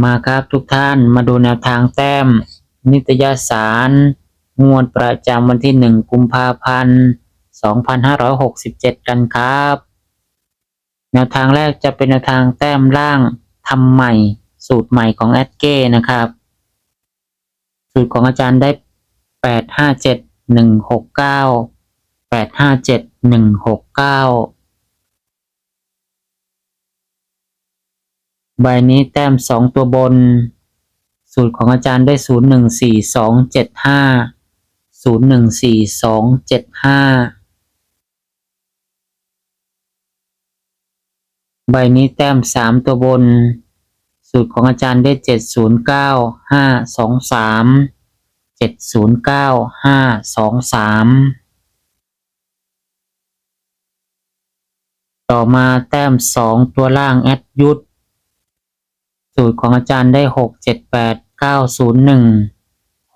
มาครับทุกท่านมาดูแนวทางแต้ม นิตยสาร งวดประจำวันที่ 1 กุมภาพันธ์ 2567 กันครับ แนวทางแรกจะเป็นแนวทางแต้มล่างทำใหม่ สูตรใหม่ของแอดเก้นะครับ สูตรของอาจารย์ได้ 857 169 857 169 ใบนี้แต้มสองตัวบน สูตรของอาจารย์ได้ศูนย์หนึ่งสี่สองเจ็ดห้าศูนย์หนึ่งสี่สองเจ็ดห้าใบนี้แต้มสามตัวบน สูตรของอาจารย์ได้เจ็ดศูนย์เก้าห้าสองสามเจ็ดศูนย์เก้าห้าสองสามต่อมาแต้มสองตัวล่างแอดยุทธ สูตรของอาจารย์ได้หกเจ็ดแปดเก้าศูนย์หนึ่ง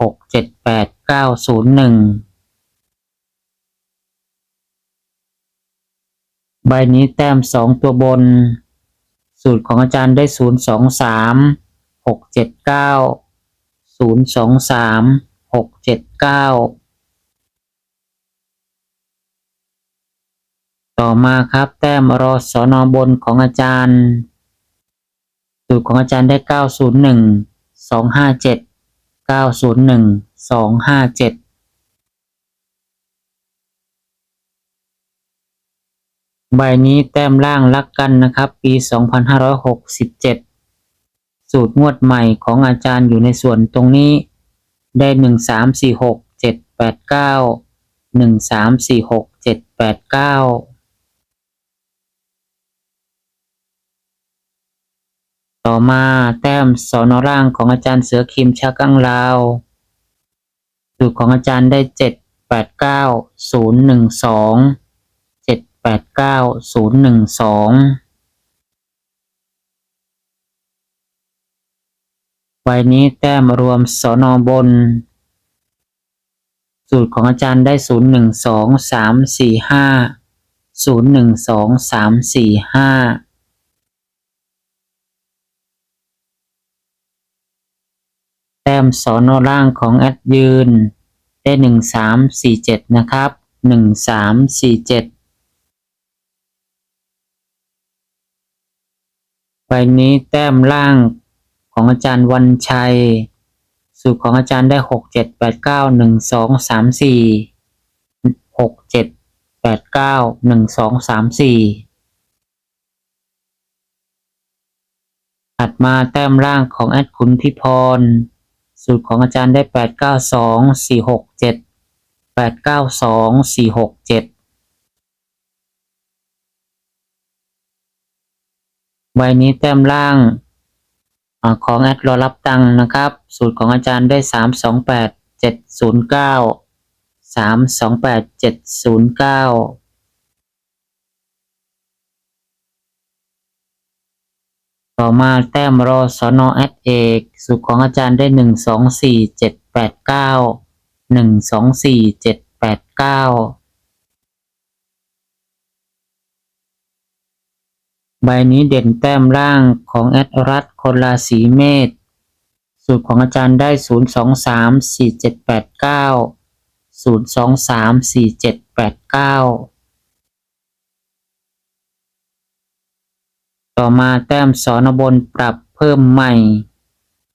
หกเจ็ดแปดเก้าศูนย์หนึ่งใบนี้แต้มสองตัวบน สูตรของอาจารย์ได้ศูนย์สองสามหกเจ็ดเก้าศูนย์สองสามหกเจ็ดเก้าต่อมาครับแต้มรอสอนอบนของอาจารย์ สูตรของอาจารย์ได้ 901 257 901 257ใบนี้แต้มล่างรักกันนะครับ ปี 2567 สูตรงวดใหม่ของอาจารย์อยู่ในส่วนตรงนี้ ได้ 1 3 4 6 7 8 9 1 3 4 6 7 8 9 ต่อมาแต้มสอนอร่างของอาจารย์เสือคิมชากังลาวสูตรของอาจารย์ได้ 7 8 9 0 1 2 7 8 9 0 1 2 วันนี้แต้มรวมสอนอบน สูตรของอาจารย์ได้ 0 1 2 3 4 5 0 1 2 3 4 5 แต้มสอนอล่างของแอดยืน ได้หนึ่งสามสี่เจ็ดนะครับหนึ่งสามสี่เจ็ดใบนี้แต้มล่างของอาจารย์วันชัย สูตรของอาจารย์ได้หกเจ็ดแปดเก้าหนึ่งสองสามสี่หกเจ็ดแปดเก้าหนึ่งสองสามสี่ถัดมาแต้มล่างของแอดคุณพิพร สูตรของอาจารย์ได้แปดเก้าสองสี่หกเจ็ดแปดเก้าสองสี่หกเจ็ดใบนี้แต้มล่างของแอดรอรับตังนะครับ สูตรของอาจารย์ได้สามสองแปดเจ็ดศูนย์เก้าสามสองแปดเจ็ดศูนย์เก้า ต่อมาแต้มรอสอนอแอดเอกสูตรของอาจารย์ได้หนึ่งสองสี่เจ็ดแปดเก้าหนึ่งสองสี่เจ็ดแปดเก้าใบนี้เด่นแต้มล่างของแอดรัฐคนราศีเมษสูตรของอาจารย์ได้ศูนย์สองสามสี่เจ็ดแปดเก้าศูนย์สองสามสี่เจ็ดแปดเก้า ต่อมาแต้มสอนบนปรับเพิ่มใหม่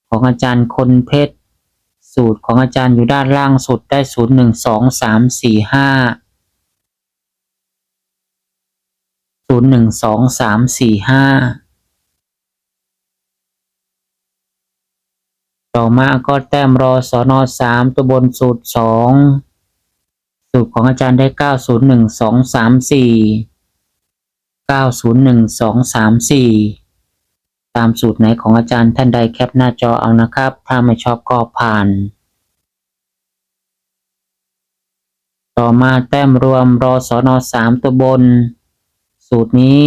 ของอาจารย์คนเพชร สูตรของอาจารย์อยู่ด้านล่างสุดได้ศูนย์หนึ่งสองสามสี่ห้าศูนย์หนึ่งสองสามสี่ห้าต่อมาก็แต้มรอสอนอสามตัวบนสูตรสองสูตรของอาจารย์ได้เก้าศูนย์หนึ่งสองสามสี่ 901234 ตามสูตรไหนของอาจารย์ท่านใดแคปหน้าจอเอานะครับ ถ้าไม่ชอบก็ผ่าน ต่อมาแต้มรวมรอสอนอ3ตัวบน สูตรนี้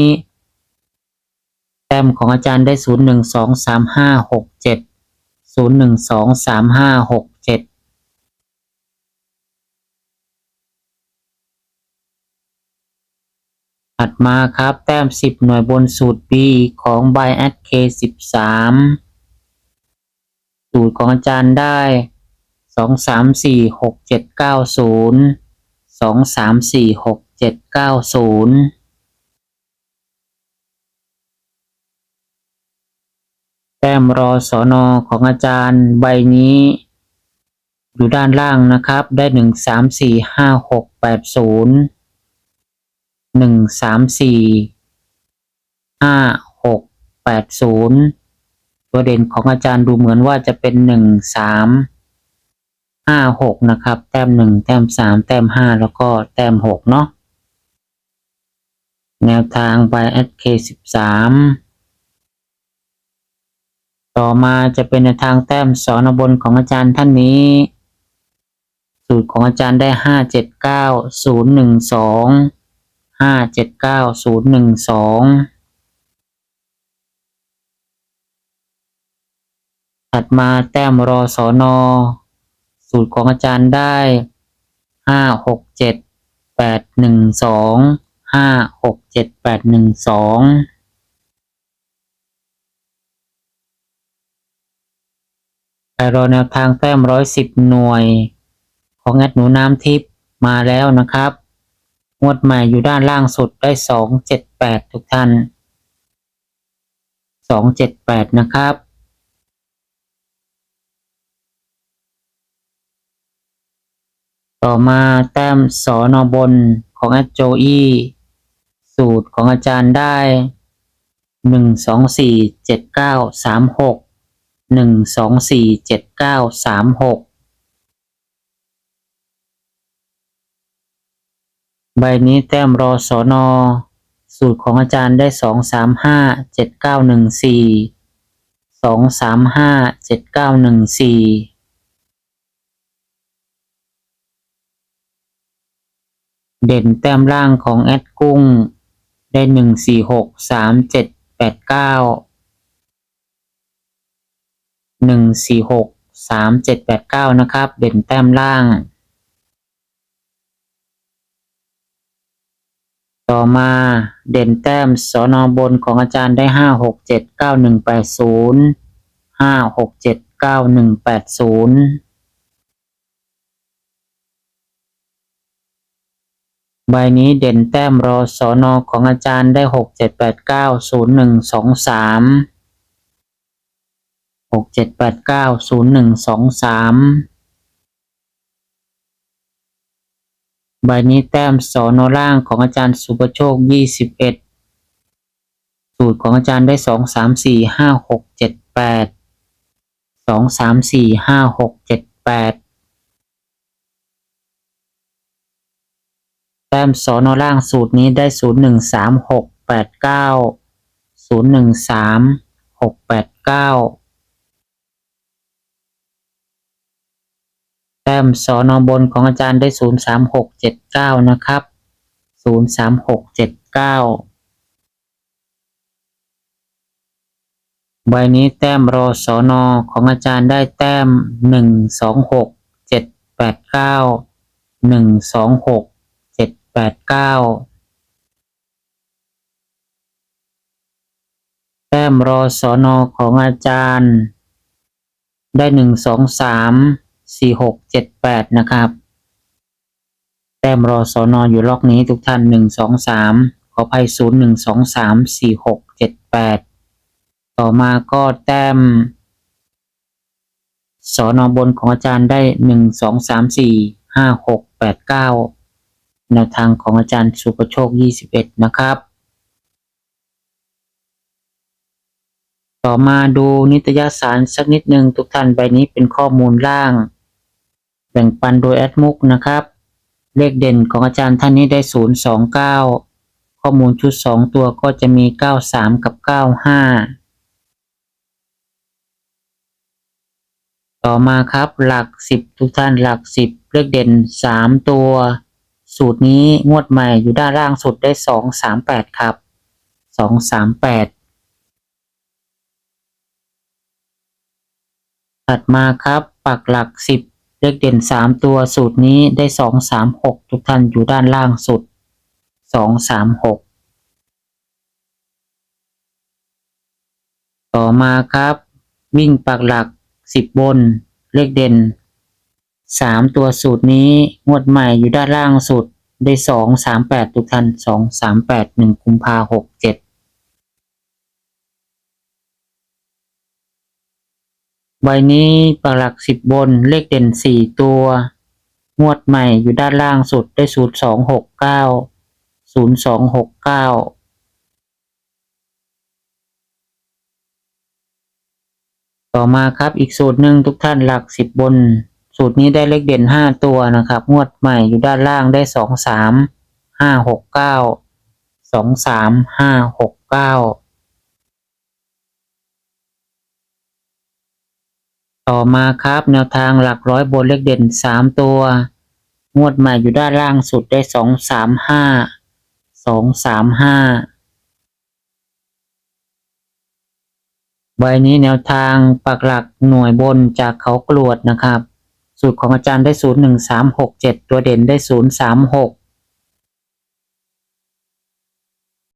แต้มของอาจารย์ได้ 0123567 0123567 ถัดมาครับแต้มสิบหน่วยบนสูตร B ของ b y a t K สิบสามสูตรของอาจารย์ได้สองสามสี่หกเจ็ดเก้าศูนย์สองสามสี่หกเจ็ดเก้าศูนย์แต้มรอสอนอของอาจารย์ใบนี้ อยู่ด้านล่างนะครับ ได้หนึ่งสามสี่ หนึ่งสามสี่ห้าหกแปดศูนย์ตัวเด่นของอาจารย์ดูเหมือนว่าจะเป็นหนึ่งสามห้าหกนะครับ แต้มหนึ่งแต้มสามแต้มห้าแล้วก็แต้มหกเนาะแนวทาง by SK สิบสามต่อมาจะเป็นในวทางแต้มสอนบนของอาจารย์ท่านนี้ สูตรของอาจารย์ได้ห้าเจ็ดเก้าศูนย์หนึ่งสอง ห้าเจ็ดเก้าศูนย์หนึ่งสองถัดมาแต้มรอสอนอสูตรของอาจารย์ได้ห้าหกเจ็ดแปดหนึ่งสองห้าหกเจ็ดแปดหนึ่งสองไปรอแนวทางแต้มร้อยสิบหน่วย ของแอดหนูน้ำทิพย์มาแล้วนะครับ งวดใหม่อยู่ด้านล่างสุดได้สองเจ็ดแปดทุกท่านสองเจ็ดแปดนะครับต่อมาแต้มสอนอบนของแอดโจอี้สูตรของอาจารย์ได้หนึ่งสองสี่เจ็ดเก้าสามหกหนึ่งสองสี่เจ็ดเก้าสามหก ใบนี้แต้มรอสอนอสูตรของอาจารย์ได้สองสามห้าเจ็ดเก้าหนึ่งสี่สองสามห้าเจ็ดเก้าหนึ่งสี่เด่นแต้มล่างของแอดกุ้ง ได้หนึ่งสี่หกสามเจ็ดแปดเก้าหนึ่งสี่หกสามเจ็ดแปดเก้านะครับ เด่นแต้มล่าง ต่อมาเด่นแต้มสอนอบนของอาจารย์ได้ห้าหกเจ็ดเก้าหนึ่งแปดศูนย์ห้าหกเจ็ดเก้าหนึ่งแปดศูนย์ใบนี้เด่นแต้มรอสอนอของอาจารย์ได้หกเจ็ดแปดเก้าศูนย์หนึ่งสองสามหกเจ็ดแปดเก้าศูนย์หนึ่งสองสาม ใบนี้แต้มสอนอล่างของอาจารย์สุประโชค 21 สูตรของอาจารย์ได้ 2 3 4 5 6 7 8 2 3 4 5 6 7 8 แต้มสอนอล่างสูตรนี้ได้ 0 1 3 6 8 9 0 1 3 6 8 9 แปดเก้าแต้มสอนอบนของอาจารย์ได้ศูนย์สามหกเจ็ดเก้านะครับศูนย์สามหกเจ็ดเก้าใบนี้แต้มรอสอนอของอาจารย์ได้แต้มหนึ่งสองหกเจ็ดแปดเก้าหนึ่งสองหกเจ็ดแปดเก้าแต้มรอสอนอของอาจารย์ ได้หนึ่งสองสาม สี่หกเจ็ดแปดนะครับ แต้มรอสอนออยู่ล็อกนี้ทุกท่านหนึ่งสองสามขออภัยศูนย์หนึ่งสองสามสี่หกเจ็ดแปดต่อมาก็แต้มสอนอบนของอาจารย์ได้หนึ่งสองสามสี่ห้าหกแปดเก้าแนวทางของอาจารย์สุประโชคยี่สิบเอ็ดนะครับ ต่อมาดูนิตยสารสักนิดหนึ่งทุกท่านใบนี้เป็นข้อมูลล่าง แบ่งปันโดยแอดมุกนะครับ เลขเด่นของอาจารย์ท่านนี้ได้ 029 ข้อมูลชุด 2 ตัวก็จะมี 93 กับ 95 ต่อมาครับหลัก 10 ทุกท่านหลัก 10 เลขเด่น 3 ตัว สูตรนี้งวดใหม่อยู่ด้านล่างสุดได้ 238 ครับ 238ถัดมาครับ ปักหลัก 10 เลขเด่นสามตัวสูตรนี้ได้สองสามหกทุกท่านอยู่ด้านล่างสุดสองสามหกต่อมาครับ วิ่งปักหลักสิบบน เลขเด่นสามตัวสูตรนี้งวดใหม่อยู่ด้านล่างสุดได้สองสามแปดทุกท่านสองสามแปดหนึ่งกุมภาหกเจ็ด ใบนี้ปักหลักสิบบนเลขเด่นสี่ตัว งวดใหม่อยู่ด้านล่างสุดได้สูตรสองหกเก้าศูนย์สองหกเก้าต่อมาครับอีกสูตรหนึ่งทุกท่านหลักสิบบน สูตรนี้ได้เลขเด่นห้าตัวนะครับ งวดใหม่อยู่ด้านล่างได้สองสามห้าหกเก้าสองสามห้าหกเก้า ต่อมาครับแนวทางหลักร้อยบนเลขเด่นสามตัว งวดใหม่อยู่ด้านล่างสุดได้สองสามห้าสองสามห้าใบนี้แนวทางปักหลักหน่วยบนจากเขากรวดนะครับ สูตรของอาจารย์ได้ศูนย์หนึ่งสามหกเจ็ดตัวเด่นได้ศูนย์สามหก